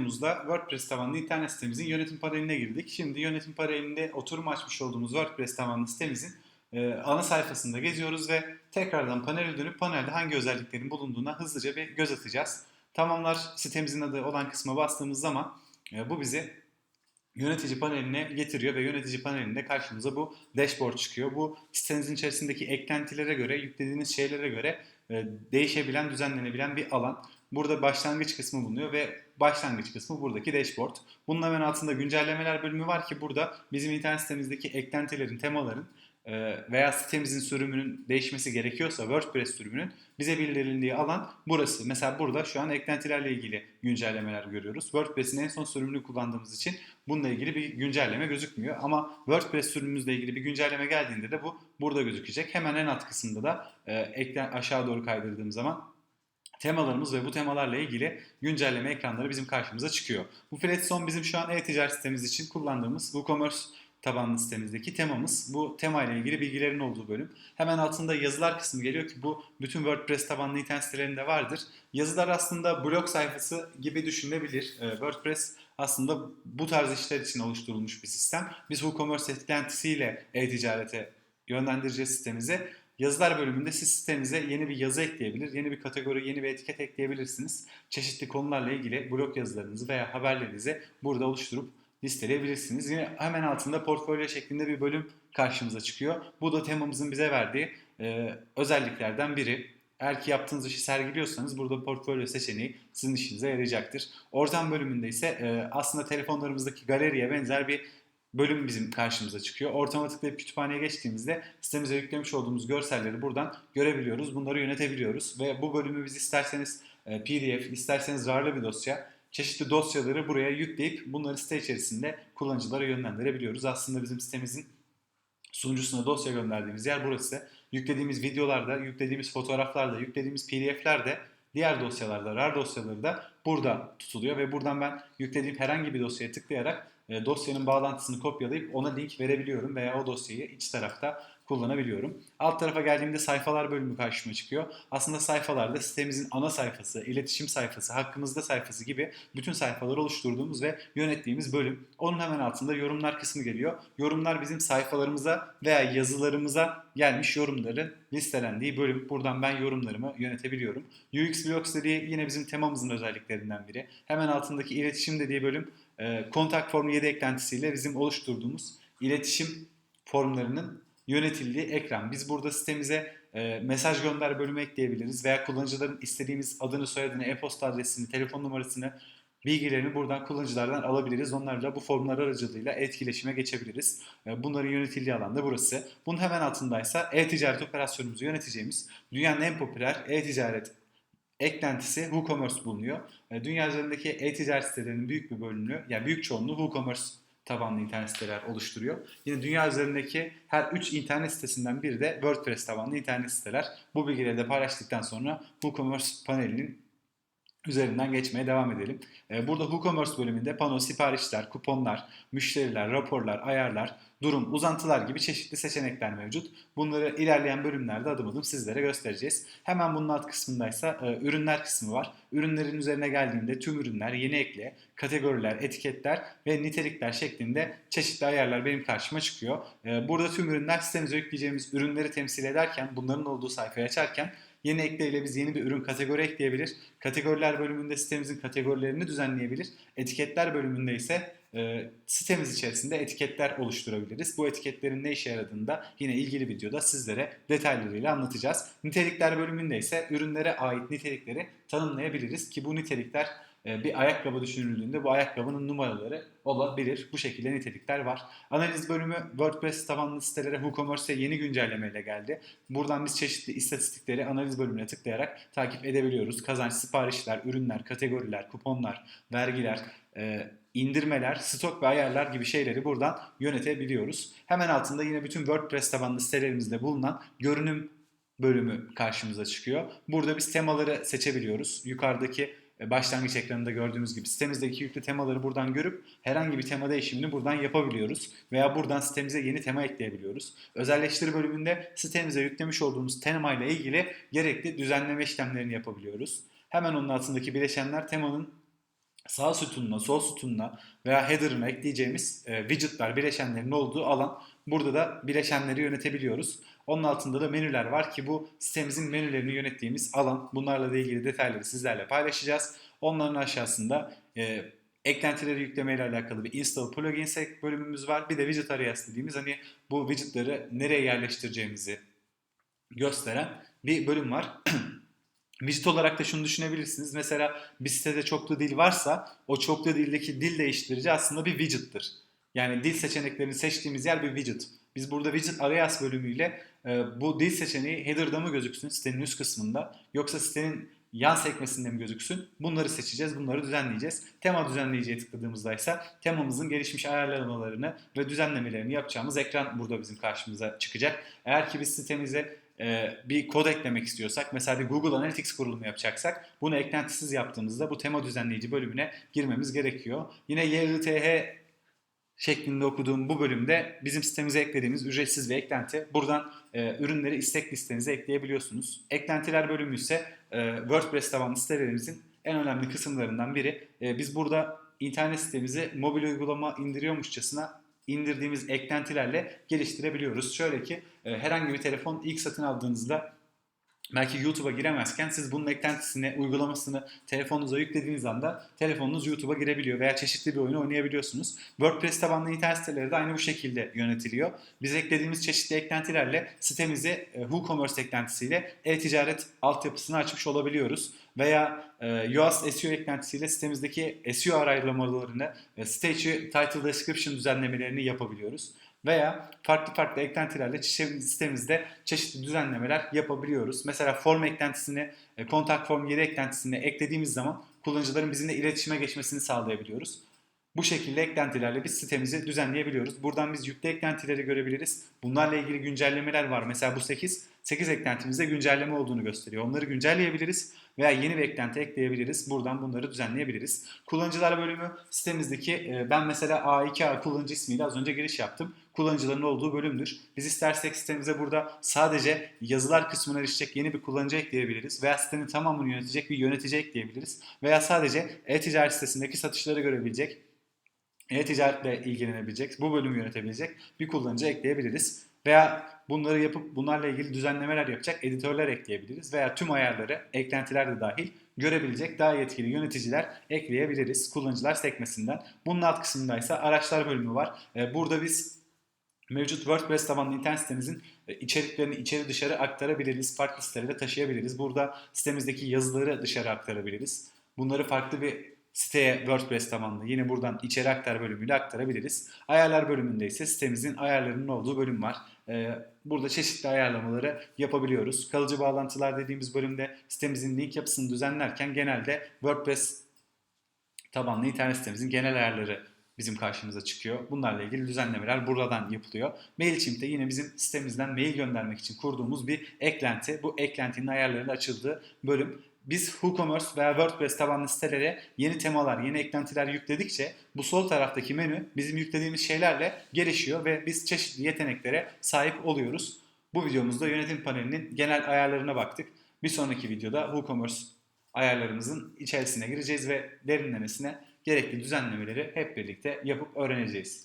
videomuzda WordPress tabanlı internet sitemizin yönetim paneline girdik. Şimdi yönetim panelinde oturum açmış olduğumuz WordPress tabanlı sitemizin e, ana sayfasında geziyoruz ve tekrardan panele dönüp panelde hangi özelliklerin bulunduğuna hızlıca bir göz atacağız. Tamamlar sitemizin adı olan kısma bastığımız zaman e, bu bizi yönetici paneline getiriyor ve yönetici panelinde karşımıza bu dashboard çıkıyor. Bu sitenizin içerisindeki eklentilere göre, yüklediğiniz şeylere göre e, değişebilen, düzenlenebilen bir alan. Burada başlangıç kısmı bulunuyor ve başlangıç kısmı buradaki dashboard. Bunun hemen altında güncellemeler bölümü var ki burada bizim internet sitemizdeki eklentilerin, temaların e, veya sitemizin sürümünün değişmesi gerekiyorsa WordPress sürümünün bize bildirildiği alan burası. Mesela burada şu an eklentilerle ilgili güncellemeler görüyoruz. WordPress'in en son sürümünü kullandığımız için bununla ilgili bir güncelleme gözükmüyor. Ama WordPress sürümümüzle ilgili bir güncelleme geldiğinde de bu burada gözükecek. Hemen en alt kısımda da e, eklen aşağı doğru kaydırdığım zaman temalarımız ve bu temalarla ilgili güncelleme ekranları bizim karşımıza çıkıyor. Bu Flatson bizim şu an e-ticaret sitemiz için kullandığımız WooCommerce tabanlı sitemizdeki temamız. Bu tema ile ilgili bilgilerin olduğu bölüm. Hemen altında yazılar kısmı geliyor ki bu bütün WordPress tabanlı internet sitelerinde vardır. Yazılar aslında blog sayfası gibi düşünülebilir. Ee, WordPress aslında bu tarz işler için oluşturulmuş bir sistem. Biz WooCommerce eklentisiyle e-ticarete yönlendireceğiz sitemizi. Yazılar bölümünde siz sitenize yeni bir yazı ekleyebilir, yeni bir kategori, yeni bir etiket ekleyebilirsiniz. Çeşitli konularla ilgili blog yazılarınızı veya haberlerinizi burada oluşturup listeleyebilirsiniz. Yine hemen altında portfolyo şeklinde bir bölüm karşımıza çıkıyor. Bu da temamızın bize verdiği e, özelliklerden biri. Eğer ki yaptığınız işi sergiliyorsanız burada portfolyo seçeneği sizin işinize yarayacaktır. Ortam bölümünde ise e, aslında telefonlarımızdaki galeriye benzer bir bölüm bizim karşımıza çıkıyor. Ortama tıklayıp kütüphaneye geçtiğimizde sitemize yüklemiş olduğumuz görselleri buradan görebiliyoruz. Bunları yönetebiliyoruz ve bu bölümü biz isterseniz e, PDF, isterseniz RAR'lı bir dosya, çeşitli dosyaları buraya yükleyip bunları site içerisinde kullanıcılara yönlendirebiliyoruz. Aslında bizim sitemizin sunucusuna dosya gönderdiğimiz yer burası. Yüklediğimiz videolarda, yüklediğimiz fotoğraflarda, yüklediğimiz PDF'lerde diğer dosyalarda, RAR dosyaları da burada tutuluyor ve buradan ben yüklediğim herhangi bir dosyaya tıklayarak dosyanın bağlantısını kopyalayıp ona link verebiliyorum veya o dosyayı iç tarafta kullanabiliyorum. Alt tarafa geldiğimde sayfalar bölümü karşıma çıkıyor. Aslında sayfalarda sitemizin ana sayfası, iletişim sayfası, hakkımızda sayfası gibi bütün sayfaları oluşturduğumuz ve yönettiğimiz bölüm. Onun hemen altında yorumlar kısmı geliyor. Yorumlar bizim sayfalarımıza veya yazılarımıza gelmiş yorumların listelendiği bölüm. Buradan ben yorumlarımı yönetebiliyorum. UX Blocks dediği yine bizim temamızın özelliklerinden biri. Hemen altındaki iletişim dediği bölüm e, kontak formu 7 eklentisiyle bizim oluşturduğumuz iletişim formlarının yönetildiği ekran. Biz burada sitemize e, mesaj gönder bölümü ekleyebiliriz veya kullanıcıların istediğimiz adını, soyadını, e-posta adresini, telefon numarasını, bilgilerini buradan kullanıcılardan alabiliriz. Onlarla bu formlar aracılığıyla etkileşime geçebiliriz. E, bunların yönetildiği alan da burası. Bunun hemen altındaysa e-ticaret operasyonumuzu yöneteceğimiz dünyanın en popüler e-ticaret eklentisi WooCommerce bulunuyor. E, dünya üzerindeki e-ticaret sitelerinin büyük bir bölümünü, yani büyük çoğunluğu WooCommerce tabanlı internet siteler oluşturuyor. Yine dünya üzerindeki her 3 internet sitesinden biri de WordPress tabanlı internet siteler. Bu bilgileri de paylaştıktan sonra WooCommerce panelinin üzerinden geçmeye devam edelim. Ee, burada WooCommerce bölümünde pano, siparişler, kuponlar, müşteriler, raporlar, ayarlar, durum, uzantılar gibi çeşitli seçenekler mevcut. Bunları ilerleyen bölümlerde adım adım sizlere göstereceğiz. Hemen bunun alt kısmındaysa e, ürünler kısmı var. Ürünlerin üzerine geldiğimde tüm ürünler, yeni ekle, kategoriler, etiketler ve nitelikler şeklinde çeşitli ayarlar benim karşıma çıkıyor. E, burada tüm ürünler sitemize yükleyeceğimiz ürünleri temsil ederken, bunların olduğu sayfayı açarken Yeni ekle ile biz yeni bir ürün kategori ekleyebilir. Kategoriler bölümünde sitemizin kategorilerini düzenleyebilir. Etiketler bölümünde ise e, sitemiz içerisinde etiketler oluşturabiliriz. Bu etiketlerin ne işe yaradığını da yine ilgili videoda sizlere detaylarıyla anlatacağız. Nitelikler bölümünde ise ürünlere ait nitelikleri tanımlayabiliriz ki bu nitelikler bir ayakkabı düşünüldüğünde bu ayakkabının numaraları olabilir. Bu şekilde nitelikler var. Analiz bölümü WordPress tabanlı sitelere WooCommerce'e yeni güncellemeyle geldi. Buradan biz çeşitli istatistikleri analiz bölümüne tıklayarak takip edebiliyoruz. Kazanç, siparişler, ürünler, kategoriler, kuponlar, vergiler, e, indirmeler, stok ve ayarlar gibi şeyleri buradan yönetebiliyoruz. Hemen altında yine bütün WordPress tabanlı sitelerimizde bulunan görünüm bölümü karşımıza çıkıyor. Burada biz temaları seçebiliyoruz. Yukarıdaki başlangıç ekranında gördüğümüz gibi sitemizdeki yüklü temaları buradan görüp herhangi bir tema değişimini buradan yapabiliyoruz. Veya buradan sitemize yeni tema ekleyebiliyoruz. Özelleştir bölümünde sitemize yüklemiş olduğumuz tema ile ilgili gerekli düzenleme işlemlerini yapabiliyoruz. Hemen onun altındaki bileşenler temanın sağ sütununa, sol sütununa veya header'ına ekleyeceğimiz e, widgetlar, bileşenlerin olduğu alan. Burada da bileşenleri yönetebiliyoruz. Onun altında da menüler var ki bu sitemizin menülerini yönettiğimiz alan. Bunlarla da ilgili detayları sizlerle paylaşacağız. Onların aşağısında e, eklentileri yüklemeyle alakalı bir install plugins bölümümüz var. Bir de widget arayası dediğimiz hani bu widgetları nereye yerleştireceğimizi gösteren bir bölüm var. Widget olarak da şunu düşünebilirsiniz. Mesela bir sitede çoklu dil varsa o çoklu dildeki dil değiştirici aslında bir widget'tır. Yani dil seçeneklerini seçtiğimiz yer bir widget. Biz burada widget arayas bölümüyle e, bu dil seçeneği header'da mı gözüksün sitenin üst kısmında yoksa sitenin yan sekmesinde mi gözüksün? Bunları seçeceğiz, bunları düzenleyeceğiz. Tema düzenleyiciye tıkladığımızda ise temamızın gelişmiş ayarlamalarını ve düzenlemelerini yapacağımız ekran burada bizim karşımıza çıkacak. Eğer ki biz sitemize e, bir kod eklemek istiyorsak, mesela bir Google Analytics kurulumu yapacaksak, bunu eklentisiz yaptığımızda bu tema düzenleyici bölümüne girmemiz gerekiyor. Yine YITH şeklinde okuduğum bu bölümde bizim sitemize eklediğimiz ücretsiz bir eklenti. Buradan e, ürünleri istek listenize ekleyebiliyorsunuz. Eklentiler bölümü ise e, WordPress tabanlı sitelerimizin en önemli kısımlarından biri. E, biz burada internet sitemizi mobil uygulama indiriyormuşçasına indirdiğimiz eklentilerle geliştirebiliyoruz. Şöyle ki e, herhangi bir telefon ilk satın aldığınızda belki YouTube'a giremezken siz bunun eklentisini, uygulamasını telefonunuza yüklediğiniz anda telefonunuz YouTube'a girebiliyor veya çeşitli bir oyunu oynayabiliyorsunuz. WordPress tabanlı internet siteleri de aynı bu şekilde yönetiliyor. Biz eklediğimiz çeşitli eklentilerle sitemizi e, WooCommerce eklentisiyle e-ticaret altyapısını açmış olabiliyoruz. Veya e, Yoast SEO eklentisiyle sitemizdeki SEO araylamalarını, e, site içi title description düzenlemelerini yapabiliyoruz veya farklı farklı eklentilerle sitemizde çeşitli düzenlemeler yapabiliyoruz. Mesela form eklentisini, kontak form yeri eklentisini eklediğimiz zaman kullanıcıların bizimle iletişime geçmesini sağlayabiliyoruz. Bu şekilde eklentilerle biz sitemizi düzenleyebiliyoruz. Buradan biz yüklü eklentileri görebiliriz. Bunlarla ilgili güncellemeler var. Mesela bu 8, 8 eklentimizde güncelleme olduğunu gösteriyor. Onları güncelleyebiliriz veya yeni bir eklenti ekleyebiliriz. Buradan bunları düzenleyebiliriz. Kullanıcılar bölümü sitemizdeki ben mesela A2A kullanıcı ismiyle az önce giriş yaptım. Kullanıcıların olduğu bölümdür. Biz istersek sitemize burada sadece yazılar kısmına erişecek yeni bir kullanıcı ekleyebiliriz. Veya sitenin tamamını yönetecek bir yönetici ekleyebiliriz. Veya sadece e-ticaret sitesindeki satışları görebilecek e-ticaretle ilgilenebilecek, bu bölümü yönetebilecek bir kullanıcı ekleyebiliriz. Veya bunları yapıp bunlarla ilgili düzenlemeler yapacak editörler ekleyebiliriz. Veya tüm ayarları, eklentiler de dahil görebilecek daha yetkili yöneticiler ekleyebiliriz kullanıcılar sekmesinden. Bunun alt kısmında ise araçlar bölümü var. Burada biz mevcut WordPress tabanlı internet sitemizin içeriklerini içeri dışarı aktarabiliriz. Farklı sitelere taşıyabiliriz. Burada sitemizdeki yazıları dışarı aktarabiliriz. Bunları farklı bir siteye WordPress tabanlı yine buradan içeri aktar bölümüyle aktarabiliriz. Ayarlar bölümünde ise sitemizin ayarlarının olduğu bölüm var. Ee, burada çeşitli ayarlamaları yapabiliyoruz. Kalıcı bağlantılar dediğimiz bölümde sitemizin link yapısını düzenlerken genelde WordPress tabanlı internet sitemizin genel ayarları bizim karşımıza çıkıyor. Bunlarla ilgili düzenlemeler buradan yapılıyor. MailChimp'te yine bizim sitemizden mail göndermek için kurduğumuz bir eklenti. Bu eklentinin ayarlarıyla açıldığı bölüm biz WooCommerce veya WordPress tabanlı sitelere yeni temalar, yeni eklentiler yükledikçe bu sol taraftaki menü bizim yüklediğimiz şeylerle gelişiyor ve biz çeşitli yeteneklere sahip oluyoruz. Bu videomuzda yönetim panelinin genel ayarlarına baktık. Bir sonraki videoda WooCommerce ayarlarımızın içerisine gireceğiz ve derinlemesine gerekli düzenlemeleri hep birlikte yapıp öğreneceğiz.